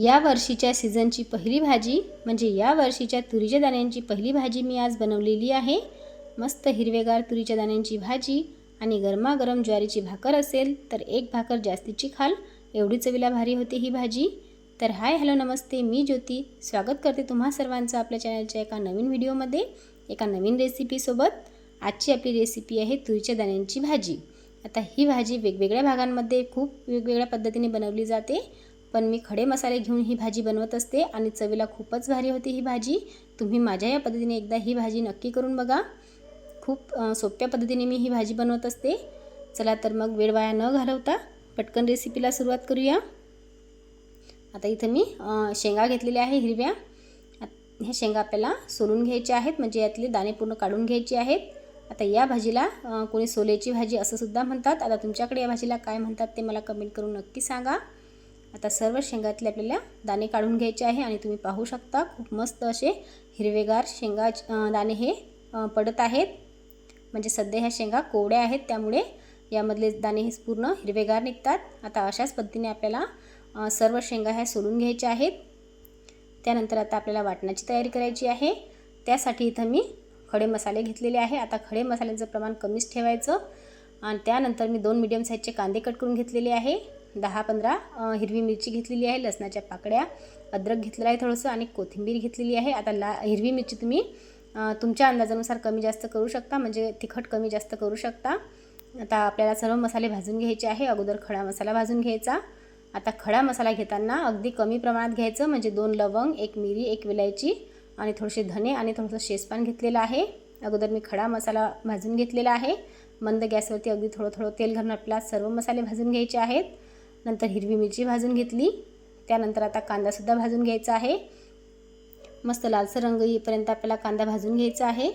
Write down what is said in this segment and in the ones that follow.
या वर्षीच्या सीझनची पहिली भाजी म्हणजे या वर्षीच्या तुरीच्या दाण्यांची पहिली भाजी मी आज बनवलेली आहे. मस्त हिरवेगार तुरीच्या दाण्यांची भाजी आणि गरमागरम ज्वारीची भाकर असेल तर एक भाकर जास्तीची खाल. एवढी चवीला भारी होती ही भाजी. तर हाय हॅलो नमस्ते मी ज्योती. स्वागत करते तुम्हा सर्वांचं आपल्या चॅनलच्या एका नवीन व्हिडिओमध्ये एका नवीन रेसिपीसोबत आजची आपली रेसिपी आहे तुरीच्या दाण्यांची भाजी. आता ही भाजी वेगवेगळ्या भागांमध्ये खूप वेगवेगळ्या पद्धतीने बनवली जाते. पण मी खडे मसाले घेऊन ही भाजी बनवत असते आणि चवीला खूपच भारी होती ही भाजी. तुम्ही माझ्या या पद्धतीने एकदा ही भाजी नक्की करून बघा. खूप सोप्या पद्धतीने मी ही भाजी बनवत असते. चला तर मग वेळ वाया न घालवता पटकन रेसिपीला सुरुवात करूया. आता इथं मी शेंगा घेतलेल्या आहे हिरव्या. ह्या शेंगा आपल्याला सोलून घ्यायच्या आहेत म्हणजे यातले दाणे पूर्ण काढून घ्यायचे आहेत. आता या भाजीला कोणी सोल्याची भाजी असंसुद्धा म्हणतात. आता तुमच्याकडे या भाजीला काय म्हणतात ते मला कमेंट करून नक्की सांगा. आता सर्व शेंगातले आपल्याला दाणे काढून घ्यायचे आहे आणि तुम्ही पाहू शकता खूप मस्त असे हिरवेगार शेंगा दाणे हे पडत आहेत. म्हणजे सध्या ह्या शेंगा कोवड्या आहेत त्यामुळे यामधले दाणे हे पूर्ण हिरवेगार निघतात. आता अशाच पद्धतीने आपल्याला सर्व शेंगा ह्या सोलून घ्यायच्या आहेत. त्यानंतर आता आपल्याला वाटणाची तयारी करायची आहे. त्यासाठी इथं मी खडे मसाले घेतलेले आहे. आता खडे मसाल्यांचं प्रमाण कमीच ठेवायचं. आणि त्यानंतर मी दोन मीडियम साईजचे कांदे कट करून घेतलेले आहे. दहा पंधरा हिरवी मिरची घेतलेली आहे लसणाच्या पाकड्या अद्रक घेतलेलं आहे थोडंसं आणि कोथिंबीर घेतलेली आहे. आता ला हिरवी मिरची तुम्ही तुमच्या अंदाजानुसार कमी जास्त करू शकता म्हणजे तिखट कमी जास्त करू शकता. आता आपल्याला सर्व मसाले भाजून घ्यायचे आहे अगोदर खडा मसाला भाजून घ्यायचा. आता खडा मसाला घेताना अगदी कमी प्रमाणात घ्यायचं म्हणजे दोन लवंग एक मिरी एक विलायची आणि थोडेसे धने आणि थोडंसं शेजपान घेतलेलं आहे. अगोदर मी खडा मसाला भाजून घेतलेला आहे. मंद गॅसवरती अगदी थोडं थोडं तेल घालून आपल्याला सर्व मसाले भाजून घ्यायचे आहेत. नंतर हिरवी मिरची भाजून घेतली. त्यानंतर आता कांदासुद्धा भाजून घ्यायचा आहे. मस्त लालसर रंग येईपर्यंत आपल्याला कांदा भाजून घ्यायचा आहे.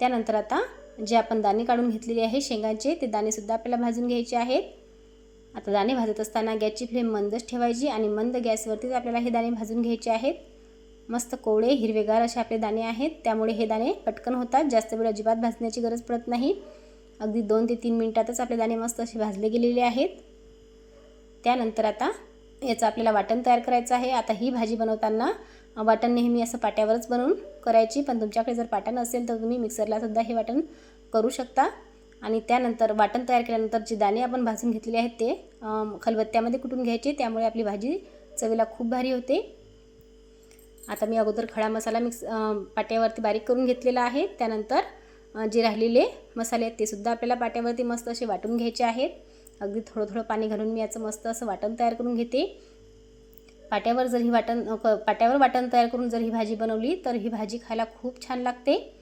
त्यानंतर आता जे आपण दाणे काढून घेतलेले आहे शेंगांचे ते दाणेसुद्धा आपल्याला भाजून घ्यायचे आहेत. आता दाणे भाजत असताना गॅसची फ्लेम मंदच ठेवायची आणि मंद गॅसवरतीच आपल्याला हे दाणे भाजून घ्यायचे आहेत. मस्त कोवळे हिरवेगार असे आपले दाणे आहेत. त्यामुळे हे दाणे पटकन होतात. जास्त वेळ अजिबात भाजण्याची गरज पडत नाही. अगदी दोन ते तीन मिनटातच आपले दाणे मस्त असे भाजले गेलेले आहेत. त्यानंतर आता याचं आपल्याला वाटण तयार करायचं आहे. आता ही भाजी बनवताना वाटण नेहमी असं पाट्यावरच बनवून करायची. पण तुमच्याकडे जर पाटण असेल तर तुम्ही मिक्सरला सुद्धा हे वाटण करू शकता. आणि त्यानंतर वाटण तयार केल्यानंतर जे दाणे आपण भाजून घेतलेले आहेत ते खलबत्त्यामध्ये कुटून घ्यायचे त्यामुळे आपली भाजी चवीला खूप भारी होते. आता मी अगोदर खडा मसाला मिक्स पाट्यावरती बारीक करून घेतलेला आहे. त्यानंतर जे राहिलेले मसाले आहेत ते सुद्धा आपल्याला पाट्यावरती मस्त असे वाटून घ्यायचे आहेत. अगदी थोडं थोडं पाणी घालून मी याचं मस्त असं वाटण तयार करून घेते. पाट्यावर जर ही वाटण क- पाट्यावर वाटण तयार करून जर ही भाजी बनवली तर ही भाजी खायला खूप छान लागते.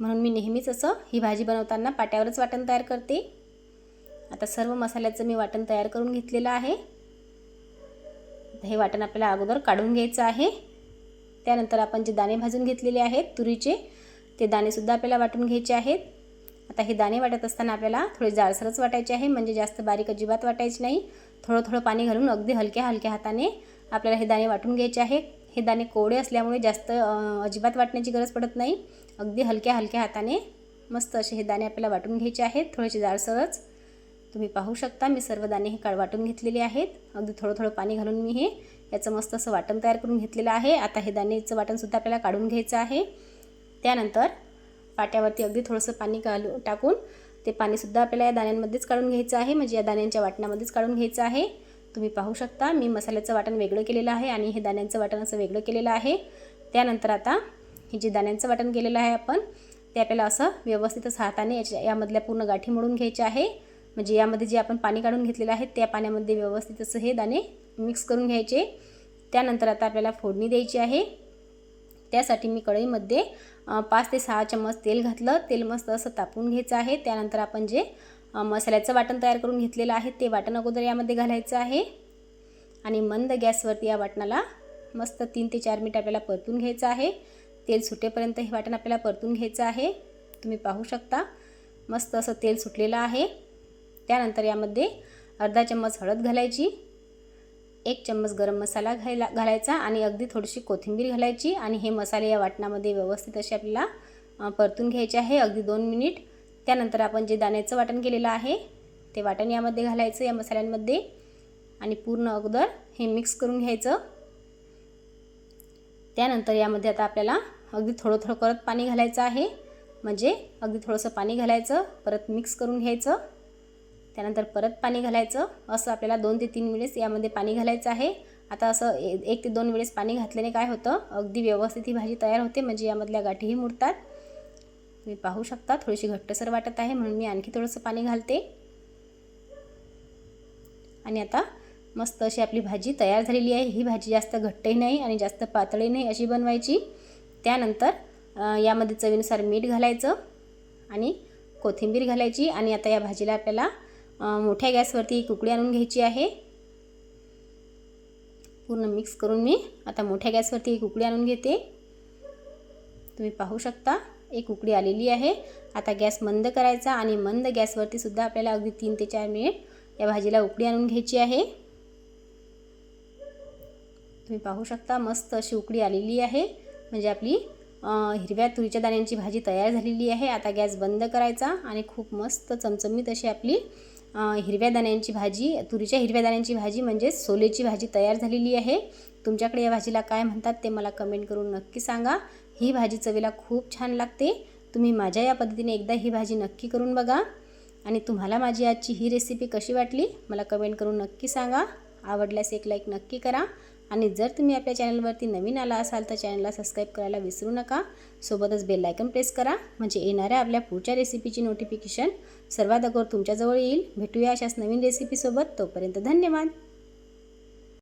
म्हणून मी नेहमीच असं ही भाजी बनवताना पाट्यावरच वाटण तयार करते. आता सर्व मसाल्याचं मी वाटण तयार करून घेतलेलं आहे. हे वाटण आपल्याला अगोदर काढून घ्यायचं आहे. त्यानंतर आपण जे दाणे भाजून घेतलेले आहेत तुरीचे ते दाणेसुद्धा आपल्याला वाटून घ्यायचे आहेत. आता हे दाणे वाटत असताना आपल्याला थोडे जाडसरच वाटायचे आहे म्हणजे जास्त बारीक अजिबात वाटायचे नाही. थोडं थोडं पाणी घालून अगदी हलक्या हलक्या हाताने आपल्याला हे दाणे वाटून घ्यायचे आहे. हे दाणे कोवडे असल्यामुळे जास्त अजिबात वाटण्याची गरज पडत नाही. अगदी हलक्या हलक्या हाताने मस्त असे हे दाणे आपल्याला वाटून घ्यायचे आहेत. थोडेसे जाडसरच. तुम्ही पाहू शकता मी सर्व दाणे हे काळ वाटून घेतलेले आहेत. अगदी थोडं थोडं पाणी घालून मी हे याचं मस्त असं वाटण तयार करून घेतलेलं आहे. आता हे दाणेचं वाटणसुद्धा आपल्याला काढून घ्यायचं आहे. त्यानंतर पाट्यावरती अगदी थोडंसं पाणी घालून टाकून ते पाणीसुद्धा आपल्याला या दाण्यांमध्येच काढून घ्यायचं आहे. म्हणजे या दाण्यांच्या वाटणामध्येच काढून घ्यायचं आहे. तुम्ही पाहू शकता मी मसाल्याचं वाटण वेगळं केलेलं आहे आणि हे दाण्यांचं वाटण असं वेगळं केलेलं आहे. त्यानंतर आता हे जे दाण्यांचं वाटण केलेलं आहे आपण ते आपल्याला असं व्यवस्थितच हाताने याच्या यामधल्या पूर्ण गाठी मोडून घ्यायचे आहे. म्हणजे यामध्ये जे आपण पाणी काढून घेतलेलं आहे त्या पाण्यामध्ये व्यवस्थित असं हे दाणे मिक्स करून घ्यायचे. त्यानंतर आता आपल्याला फोडणी द्यायची आहे. त्यासाठी मी कढईमध्ये पाच ते सहा चम्मच तेल घातलं. तेल मस्त असं तापून घ्यायचं आहे. त्यानंतर आपण जे मसाल्याचं वाटण तयार करून घेतलेलं आहे ते वाटण अगोदर यामध्ये घालायचं आहे. आणि मंद गॅसवरती या वाटणाला मस्त तीन ते चार मिनिट आपल्याला परतून घ्यायचं आहे. तेल सुटेपर्यंत हे वाटण आपल्याला परतून घ्यायचं आहे. तुम्ही पाहू शकता. मस्त असं तेल सुटलेलं आहे. त्यानंतर यामध्ये अर्धा चम्मच हळद घालायची. एक चम्मच गरम मसाला घायला घालायचा आणि अगदी थोडीशी कोथिंबीर घालायची आणि हे मसाले या वाटणामध्ये व्यवस्थित असे आपल्याला परतून घ्यायचे आहे. अगदी दोन मिनिट. त्यानंतर आपण जे दाण्याचं वाटण केलेलं आहे ते वाटण यामध्ये घालायचं या मसाल्यांमध्ये. आणि पूर्ण अगोदर हे मिक्स करून घ्यायचं. त्यानंतर यामध्ये आता आपल्याला अगदी थोडं थोडं करत पाणी घालायचं आहे. म्हणजे अगदी थोडंसं पाणी घालायचं परत मिक्स करून घ्यायचं. त्यानंतर परत पाणी घालायचं. असं आपल्याला दोन ते तीन वेळेस यामध्ये पाणी घालायचं आहे. आता असं ए एक ते दोन वेळेस पाणी घातल्याने काय होतं? अगदी व्यवस्थित ही भाजी तयार होते. म्हणजे यामधल्या गाठीही मुरतात. तुम्ही पाहू शकता थोडीशी घट्टसर वाटत आहे. म्हणून मी आणखी थोडंसं पाणी घालते. आणि आता मस्त अशी आपली भाजी तयार झालेली आहे. ही भाजी जास्त घट्टही नाही आणि जास्त पातळी नाही अशी बनवायची. त्यानंतर यामध्ये चवीनुसार मीठ घालायचं आणि कोथिंबीर घालायची. आणि आता या भाजीला आपल्याला मोठ्या गॅसवरती एक उकळी आणून घ्यायची आहे. पूर्ण मिक्स करून मी आता मोठ्या गॅसवरती एक उकळी आणून घेते. तुम्ही पाहू शकता एक उकळी आलेली आहे. आता गॅस मंद करायचा आणि मंद गॅसवरती सुद्धा आपल्याला अगदी तीन ते चार मिनिट या भाजीला उकळी आणून घ्यायची आहे. तुम्ही पाहू शकता मस्त अशी उकळी आलेली आहे. म्हणजे आपली हिरव्या तुरीच्या दाण्यांची भाजी तयार झालेली आहे. आता गॅस बंद करायचा आणि खूप मस्त चमचमीत अशी आपली हिरव्या दाण्यांची भाजी तुरीच्या हिरव्या दाण्यांची भाजी म्हणजेच सोलेची भाजी तयार झालेली आहे. तुमच्याकडे या भाजीला काय म्हणतात ते मला कमेंट करून नक्की सांगा. ही भाजी चवीला खूप छान लागते. तुम्ही माझ्या या पद्धतीने एकदा ही भाजी नक्की करून बघा. आणि तुम्हाला माझी आजची ही रेसिपी कशी वाटली मला कमेंट करून नक्की सांगा. आवडल्यास एक लाईक नक्की करा. आणि जर तुम्ही आपल्या चॅनलवरती नवीन आला असाल तर चॅनलला सबस्क्राईब करायला विसरू नका. सोबतच बेल आयकन प्रेस करा. म्हणजे येणाऱ्या आपल्या पुढच्या रेसिपीची नोटिफिकेशन सर्वात अगोदर तुमच्याजवळ येईल. भेटूया अशाच नवीन रेसिपीसोबत तोपर्यंत धन्यवाद.